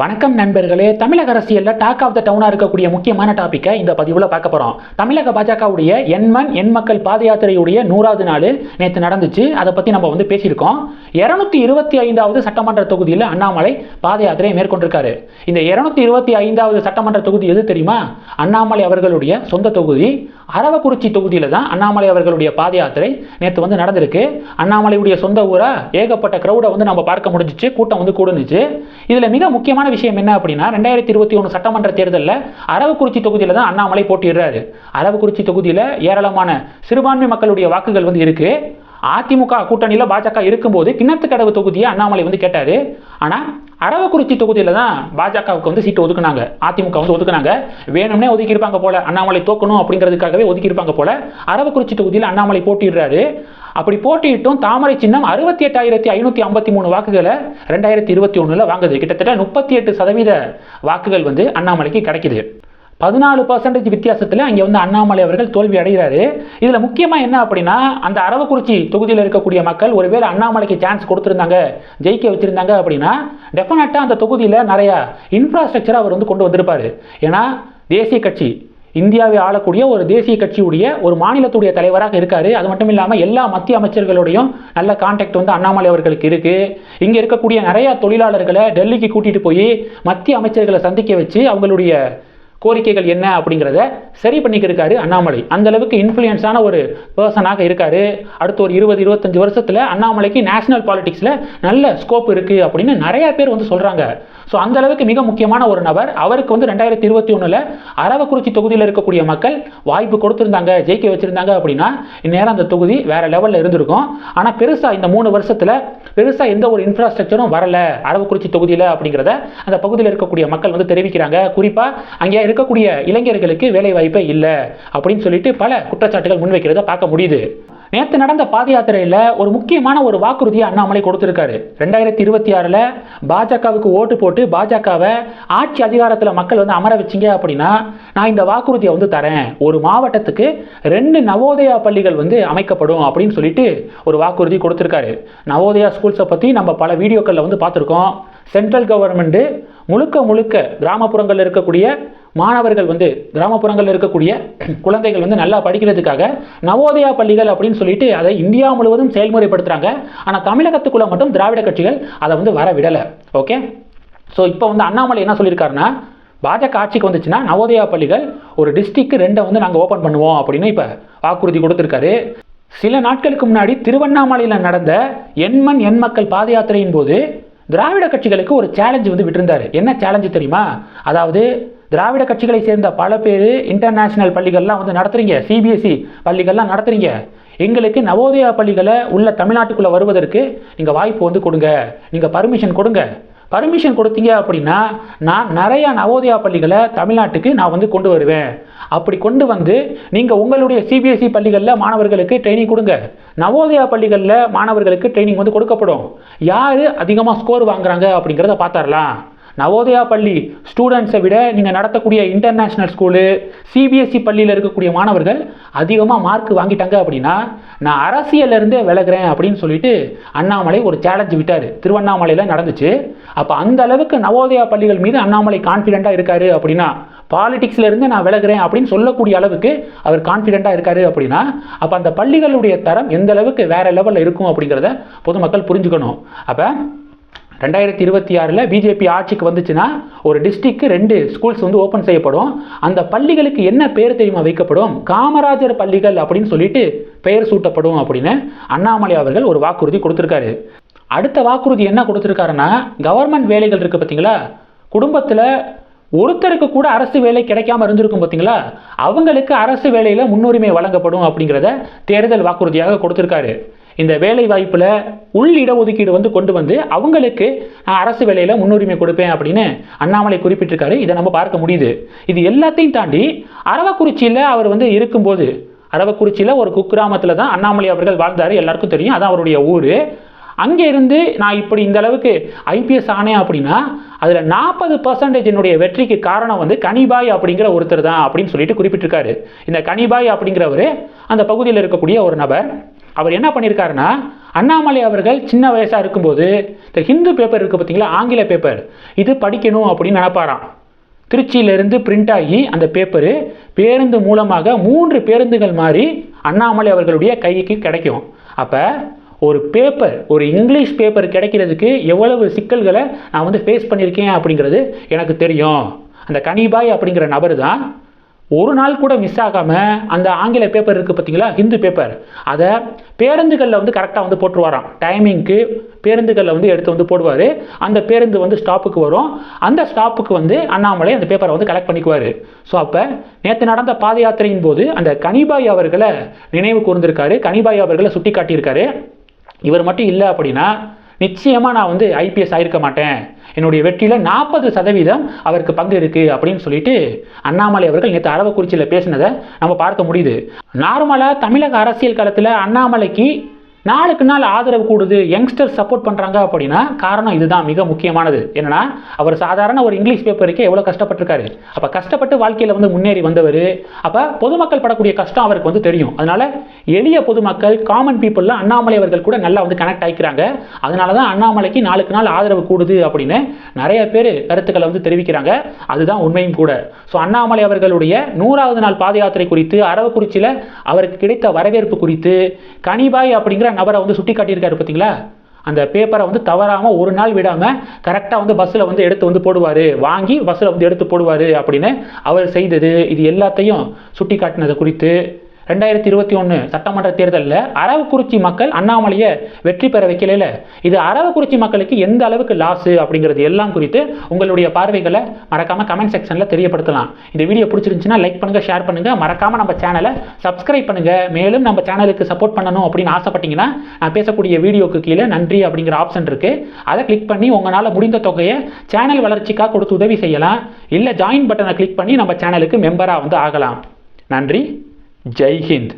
வணக்கம் நண்பர்களே. தமிழக அரசியலில் டாக் ஆஃப் த டவுனாக இருக்கக்கூடிய முக்கியமான டாப்பிக்கை இந்த பதிவில் பார்க்க போகிறோம் தமிழக பாஜகவுடைய எண்மண் எண் மக்கள் பாத யாத்திரையுடைய நூறாவது நாள் நேற்று நடந்துச்சு. அதை பற்றி நம்ம வந்து பேசியிருக்கோம். இரநூத்தி இருபத்தி ஐந்தாவது சட்டமன்ற தொகுதியில் அண்ணாமலை பாத யாத்திரையை மேற்கொண்டிருக்காரு. இந்த இரநூத்தி இருபத்தி ஐந்தாவது சட்டமன்ற தொகுதி எது தெரியுமா? அண்ணாமலை அவர்களுடைய சொந்த தொகுதி. அரவக்குறிச்சி தொகுதியில் தான் அண்ணாமலை அவர்களுடைய பாத யாத்திரை நேற்று வந்து நடந்திருக்கு. அண்ணாமலையுடைய சொந்த ஊராக ஏகப்பட்ட க்ரௌடை வந்து நம்ம பார்க்க முடிஞ்சிச்சு. கூட்டம் வந்து கூடுனுச்சு. இதில் மிக முக்கியமான விஷயம் என்ன அப்படின்னா ரெண்டாயிரத்தி இருபத்தி ஒன்று சட்டமன்ற தேர்தலில் அரவக்குறிச்சி தொகுதியில் தான் அண்ணாமலை போட்டிடுறாரு அரவக்குறிச்சி தொகுதியில் ஏராளமான சிறுபான்மை மக்களுடைய வாக்குகள் வந்து இருக்கு. அதிமுக கூட்டணியில் பாஜக இருக்கும்போது கிணத்துக்கடவு தொகுதியை அண்ணாமலை வந்து கேட்டார். ஆனால் அரவக்குறிச்சி தொகுதியில் தான் பாஜகவுக்கு வந்து சீட்டு ஒதுக்குனாங்க. அதிமுக வந்து ஒதுக்குனாங்க. வேணும்னே ஒதுக்கியிருப்பாங்க போல அண்ணாமலை தோக்கணும் அப்படிங்கிறதுக்காகவே ஒதுக்கியிருப்பாங்க போல அரவக்குறிச்சி தொகுதியில் அண்ணாமலை போட்டிடுறாரு அப்படி போட்டியிட்டும் தாமரை சின்னம் அறுபத்தி எட்டாயிரத்தி ஐநூற்றி ஐம்பத்தி மூணு வாக்குகளை ரெண்டாயிரத்தி இருபத்தி ஒன்றில் வாங்குது. கிட்டத்தட்ட முப்பத்தி எட்டு சதவீத வாக்குகள் வந்து அண்ணாமலைக்கு கிடைக்குது. பதினாலு பர்சன்டேஜ் வித்தியாசத்தில் அங்கே வந்து அண்ணாமலை அவர்கள் தோல்வி அடைகிறாரு. இதில் முக்கியமாக என்ன அப்படின்னா அந்த அரவக்குறிச்சி தொகுதியில் இருக்கக்கூடிய மக்கள் ஒருவேளை அண்ணாமலைக்கு சான்ஸ் கொடுத்துருந்தாங்க ஜெயிக்க வச்சுருந்தாங்க அப்படின்னா டெஃபினட்டாக அந்த தொகுதியில் நிறையா இன்ஃப்ராஸ்ட்ரக்சரை அவர் வந்து கொண்டு வந்திருப்பார். ஏன்னா தேசிய கட்சி இந்தியாவை ஆளக்கூடிய ஒரு தேசிய கட்சியுடைய ஒரு மாநிலத்துடைய தலைவராக இருக்காரு. அது மட்டும் இல்லாமல் எல்லா மத்திய அமைச்சர்களோடையும் நல்ல கான்டாக்ட் வந்து அண்ணாமலை அவர்களுக்கு இருக்கு. இங்கே இருக்கக்கூடிய நிறைய தொழிலாளர்களை டெல்லிக்கு கூட்டிட்டு போய் மத்திய அமைச்சர்களை சந்திக்க வச்சு அவங்களுடைய கோரிக்கைகள் என்ன அப்படிங்கிறத சரி பண்ணிக்கிருக்காரு அண்ணாமலை. அந்த அளவுக்கு இன்ஃப்ளூயன்ஸான ஒரு பர்சனாக இருக்காரு. அடுத்த ஒரு இருபது இருபத்தஞ்சு வருஷத்தில் அண்ணாமலைக்கு நேஷனல் பாலிடிக்ஸில் நல்ல ஸ்கோப் இருக்குது அப்படின்னு நிறைய பேர் வந்து சொல்கிறாங்க ஸோ அந்த அளவுக்கு மிக முக்கியமான ஒரு நபர். அவருக்கு வந்து ரெண்டாயிரத்தி இருபத்தி ஒன்றில் அரவக்குறிச்சி தொகுதியில் இருக்கக்கூடிய மக்கள் வாய்ப்பு கொடுத்துருந்தாங்க ஜெயிக்க வச்சுருந்தாங்க அப்படின்னா இந்நேரம் அந்த தொகுதி வேறு லெவலில் இருந்திருக்கும். ஆனால் பெருசாக இந்த மூணு வருஷத்தில் பெருசாக எந்த ஒரு இன்ஃப்ராஸ்ட்ரக்சரும் வரல அரவக்குறிச்சி தொகுதியில் அப்படிங்கிறத அந்த பகுதியில் இருக்கக்கூடிய மக்கள் வந்து தெரிவிக்கிறாங்க. குறிப்பாக அங்கே இருக்கக்கூடிய இளைஞர்களுக்கு வேலை வாய்ப்பே இல்லை அப்படின்னு சொல்லிட்டு பல குற்றச்சாட்டுகள் முன்வைக்கிறத பார்க்க முடியுது. நேற்று நடந்த பாத யாத்திரையில் ஒரு முக்கியமான ஒரு வாக்குறுதியை அண்ணாமலை கொடுத்துருக்காரு. ரெண்டாயிரத்தி இருபத்தி ஆறில் பாஜகவுக்கு ஓட்டு போட்டு பாஜகவை ஆட்சி அதிகாரத்தில் மக்கள் வந்து அமர வச்சிங்க அப்படின்னா நான் இந்த வாக்குறுதியை வந்து தரேன். ஒரு மாவட்டத்துக்கு ரெண்டு நவோதயா பள்ளிகள் வந்து அமைக்கப்படும் அப்படின்னு சொல்லிட்டு ஒரு வாக்குறுதி கொடுத்துருக்காரு. நவோதயா ஸ்கூல்ஸை பற்றி நம்ம பல வீடியோக்களில் வந்து பார்த்துருக்கோம். சென்ட்ரல் கவர்மெண்ட்டு முழுக்க முழுக்க கிராமப்புறங்களில் இருக்கக்கூடிய மாணவர்கள் வந்து கிராமப்புறங்களில் இருக்கக்கூடிய குழந்தைகள் வந்து நல்லா படிக்கிறதுக்காக நவோதயா பள்ளிகள் அப்படின்னு சொல்லிட்டு அதை இந்தியா முழுவதும் செயல்முறைப்படுத்துகிறாங்க ஆனால் தமிழகத்துக்குள்ளே மட்டும் திராவிட கட்சிகள் அதை வந்து வர விடலை ஓகே ஸோ இப்போ வந்து அண்ணாமலை என்ன சொல்லியிருக்காருன்னா பாஜக ஆட்சிக்கு வந்துச்சுன்னா நவோதயா பள்ளிகள் ஒரு டிஸ்ட்ரிக்ட் ரெண்டை வந்து நாங்கள் ஓப்பன் பண்ணுவோம் அப்படின்னு இப்போ வாக்குறுதி கொடுத்துருக்காரு. சில நாட்களுக்கு முன்னாடி திருவண்ணாமலையில் நடந்த எண்மண் எண் மக்கள் பாத யாத்திரையின் போது திராவிட கட்சிகளுக்கு ஒரு சேலஞ்சு வந்து விட்டிருந்தார். என்ன சேலஞ்சு தெரியுமா? அதாவது திராவிட கட்சிகளை சேர்ந்த பல பேர் இன்டர்நேஷனல் பள்ளிகள்லாம் வந்து நடத்துறீங்க. சிபிஎஸ்சி பள்ளிகள்லாம் நடத்துறீங்க. எங்களுக்கு நவோதயா பள்ளிகளை உள்ள தமிழ்நாட்டுக்குள்ளே வருவதற்கு நீங்கள் வாய்ப்பு வந்து கொடுங்க. நீங்கள் பர்மிஷன் கொடுங்க. பர்மிஷன் கொடுத்தீங்க அப்படின்னா நான் நிறையா நவோதயா பள்ளிகளை தமிழ்நாட்டுக்கு நான் வந்து கொண்டு வருவேன். அப்படி கொண்டு வந்து நீங்கள் உங்களுடைய சிபிஎஸ்சி பள்ளிகளில் மாணவர்களுக்கு ட்ரைனிங் கொடுங்க. நவோதயா பள்ளிகளில் மாணவர்களுக்கு ட்ரைனிங் வந்து கொடுக்கப்படும். யார் அதிகமாக ஸ்கோர் வாங்குறாங்க அப்படிங்கிறத பார்த்துடலாம் நவோதயா பள்ளி ஸ்டூடெண்ட்ஸை விட நீங்கள் நடத்தக்கூடிய இன்டர்நேஷ்னல் ஸ்கூலு சிபிஎஸ்சி பள்ளியில் இருக்கக்கூடிய மாணவர்கள் அதிகமாக மார்க் வாங்கிட்டாங்க அப்படின்னா நான் அரசியலிருந்தே விலகிறேன் அப்படின்னு சொல்லிட்டு அண்ணாமலை ஒரு சேலஞ்சு விட்டார். திருவண்ணாமலையில் நடந்துச்சு. அப்போ அந்த அளவுக்கு நவோதயா பள்ளிகள் மீது அண்ணாமலை கான்ஃபிடென்ட்டாக இருக்காரு அப்படின்னா பாலிட்டிக்ஸ்லேருந்து நான் விலகிறேன் அப்படின்னு சொல்லக்கூடிய அளவுக்கு அவர் கான்ஃபிடென்ட்டாக இருக்காரு அப்படின்னா அப்போ அந்த பள்ளிகளுடைய தரம் எந்த அளவுக்கு வேறு லெவலில் இருக்கும் அப்படிங்கிறத பொதுமக்கள் புரிஞ்சுக்கணும். அப்போ ரெண்டாயிரத்தி இருபத்தி ஆறில் பிஜேபி ஆட்சிக்கு வந்துச்சுன்னா ஒரு டிஸ்ட்ரிக்கு ரெண்டு ஸ்கூல்ஸ் வந்து ஓப்பன் செய்யப்படும். அந்த பள்ளிகளுக்கு என்ன பேர் தெரியுமா வைக்கப்படும்? காமராஜர் பள்ளிகள் அப்படின்னு சொல்லிட்டு பெயர் சூட்டப்படும் அப்படின்னு அண்ணாமலை அவர்கள் ஒரு வாக்குறுதி கொடுத்துருக்காரு. அடுத்த வாக்குறுதி என்ன கொடுத்துருக்காருன்னா கவர்மெண்ட் வேலைகள் இருக்குது பார்த்தீங்களா குடும்பத்தில் ஒருத்தருக்கு கூட அரசு வேலை கிடைக்காம இருந்திருக்கும் பார்த்தீங்களா அவங்களுக்கு அரசு வேலையில் முன்னுரிமை வழங்கப்படும் அப்படிங்கிறத தேர்தல் வாக்குறுதியாக கொடுத்துருக்காரு. இந்த வேலை வாய்ப்பில் உள் இடஒதுக்கீடு வந்து கொண்டு வந்து அவங்களுக்கு நான் அரசு வேலையில் முன்னுரிமை கொடுப்பேன் அப்படின்னு அண்ணாமலை குறிப்பிட்டிருக்காரு. இதை நம்ம பார்க்க முடியுது. இது எல்லாத்தையும் தாண்டி அரவக்குறிச்சியில் அவர் வந்து இருக்கும்போது அரவக்குறிச்சியில் ஒரு குக்கிராமத்தில் தான் அண்ணாமலை அவர்கள் வாழ்ந்தார். எல்லாருக்கும் தெரியும். அதான் அவருடைய ஊர். அங்கே இருந்து நான் இப்படி இந்த அளவுக்கு ஐபிஎஸ் ஆனேன் அப்படின்னா அதில் நாற்பது பர்சன்டேஜினுடைய வெற்றிக்கு காரணம் வந்து கனிபாய் அப்படிங்கிற ஒருத்தர் தான் அப்படின்னு சொல்லிட்டு குறிப்பிட்டிருக்காரு. இந்த கனிபாய் அப்படிங்கிறவர் அந்த பகுதியில் இருக்கக்கூடிய ஒரு நபர். அவர் என்ன பண்ணியிருக்காருன்னா அண்ணாமலை அவர்கள் சின்ன வயசாக இருக்கும்போது இந்த ஹிந்து பேப்பர் இருக்குது பார்த்தீங்களா ஆங்கில பேப்பர் இது படிக்கணும் அப்படின்னு நினப்பாராம். திருச்சியிலிருந்து பிரிண்ட் ஆகி அந்த பேப்பரு பேருந்து மூலமாக மூன்று பேருந்துகள் மாதிரி அண்ணாமலை அவர்களுடைய கைக்கு கிடைக்கும். அப்போ ஒரு பேப்பர் ஒரு இங்கிலீஷ் பேப்பர் கிடைக்கிறதுக்கு எவ்வளவு சிக்கல்களை நான் வந்து ஃபேஸ் பண்ணியிருக்கேன் அப்படிங்கிறது எனக்கு தெரியும். அந்த கனிபாய் அப்படிங்கிற நபர் தான் ஒரு நாள் கூட மிஸ் ஆகாமல் அந்த ஆங்கில பேப்பர் இருக்குது பார்த்தீங்களா? ஹிந்து பேப்பர் அதை பேருந்துகளில் வந்து கரெக்டாக வந்து போட்டுருவாராம். டைமிங்க்கு பேருந்துகளில் வந்து எடுத்து வந்து போடுவார். அந்த பேருந்து வந்து ஸ்டாப்புக்கு வரும். அந்த ஸ்டாப்புக்கு வந்து அண்ணாமலை அந்த பேப்பரை வந்து கலெக்ட் பண்ணிக்குவார். ஸோ அப்போ நேற்று நடந்த பாத யாத்திரையின் போது அந்த கனிபாய் அவர்களை நினைவு கூர்ந்திருக்காரு. கனிபாய் அவர்களை சுட்டி காட்டியிருக்காரு இவர் மட்டும் இல்லை அப்படின்னா நிச்சயமாக நான் வந்து ஐபிஎஸ் ஆயிருக்க மாட்டேன். என்னுடைய வெற்றியில் நாற்பது சதவீதம் அவருக்கு பங்கு இருக்குது அப்படின்னு சொல்லிட்டு அண்ணாமலை அவர்கள் நேற்று அரவக்குறிச்சியில் பேசினதை நம்ம பார்க்க முடியுது. நார்மலாக தமிழக அரசியல் காலத்தில் அண்ணாமலைக்கு நாளுக்கு நாள் ஆதரவு கூடுது யங்ஸ்டர் சப்போர்ட் பண்ணுறாங்க அப்படின்னா காரணம் இதுதான் மிக முக்கியமானது. என்னன்னா அவர் சாதாரண ஒரு இங்கிலீஷ் பேப்பருக்கே எவ்வளோ கஷ்டப்பட்டிருக்காரு. அப்போ கஷ்டப்பட்டு வாழ்க்கையில் வந்து முன்னேறி வந்தவர். அப்போ பொதுமக்கள் படக்கூடிய கஷ்டம் அவருக்கு வந்து தெரியும். அதனால எளிய பொதுமக்கள் காமன் பீப்புளில் அண்ணாமலை அவர்கள் கூட நல்லா வந்து கனெக்ட் ஆகிக்கிறாங்க அதனால தான் அண்ணாமலைக்கு நாளுக்கு நாள் ஆதரவு கூடுது அப்படின்னு நிறைய பேர் கருத்துக்களை வந்து தெரிவிக்கிறாங்க. அதுதான் உண்மையும் கூட. ஸோ அண்ணாமலை அவர்களுடைய நூறாவது நாள் பாத யாத்திரை குறித்து அரவக்குறிச்சியில் அவருக்கு கிடைத்த வரவேற்பு குறித்து கனிபாய் அப்படிங்கிற நபரை வந்து சுட்டி காட்டியிருக்காரு பார்த்தீங்களா? அந்த பேப்பரை வந்து தவறாமல் ஒரு நாள் விடாமல் கரெக்டாக வந்து பஸ்ஸில் வந்து எடுத்து வந்து போடுவார். வாங்கி பஸ்ஸில் வந்து எடுத்து போடுவார் அப்படின்னு அவர் செய்தது. இது எல்லாத்தையும் சுட்டி காட்டினது குறித்து ரெண்டாயிரத்தி இருபத்தி ஒன்று சட்டமன்ற தேர்தலில் அரவக்குறிச்சி மக்கள் அண்ணாமலையை வெற்றி பெற வைக்கல இது அரவக்குறிச்சி மக்களுக்கு எந்த அளவுக்கு லாஸு அப்படிங்கிறது எல்லாம் குறித்து உங்களுடைய பார்வைகளை மறக்காமல் கமெண்ட் செக்ஷனில் தெரியப்படுத்தலாம். இந்த வீடியோ பிடிச்சிருந்துச்சுன்னா லைக் பண்ணுங்கள் ஷேர் பண்ணுங்கள் மறக்காமல் நம்ம சேனலை சப்ஸ்கிரைப் பண்ணுங்கள் மேலும் நம்ம சேனலுக்கு சப்போர்ட் பண்ணணும் அப்படின்னு ஆசைப்பட்டீங்கன்னா நான் பேசக்கூடிய வீடியோக்கு கீழே நன்றி அப்படிங்கிற ஆப்ஷன் இருக்குது அதை கிளிக் பண்ணி உங்களால் முடிந்த தொகையை சேனல் வளர்ச்சிக்காக கொடுத்து உதவி செய்யலாம். இல்லை ஜாயின் பட்டனை கிளிக் பண்ணி நம்ம சேனலுக்கு மெம்பராக வந்து ஆகலாம். நன்றி. ஜெய் ஹிந்த்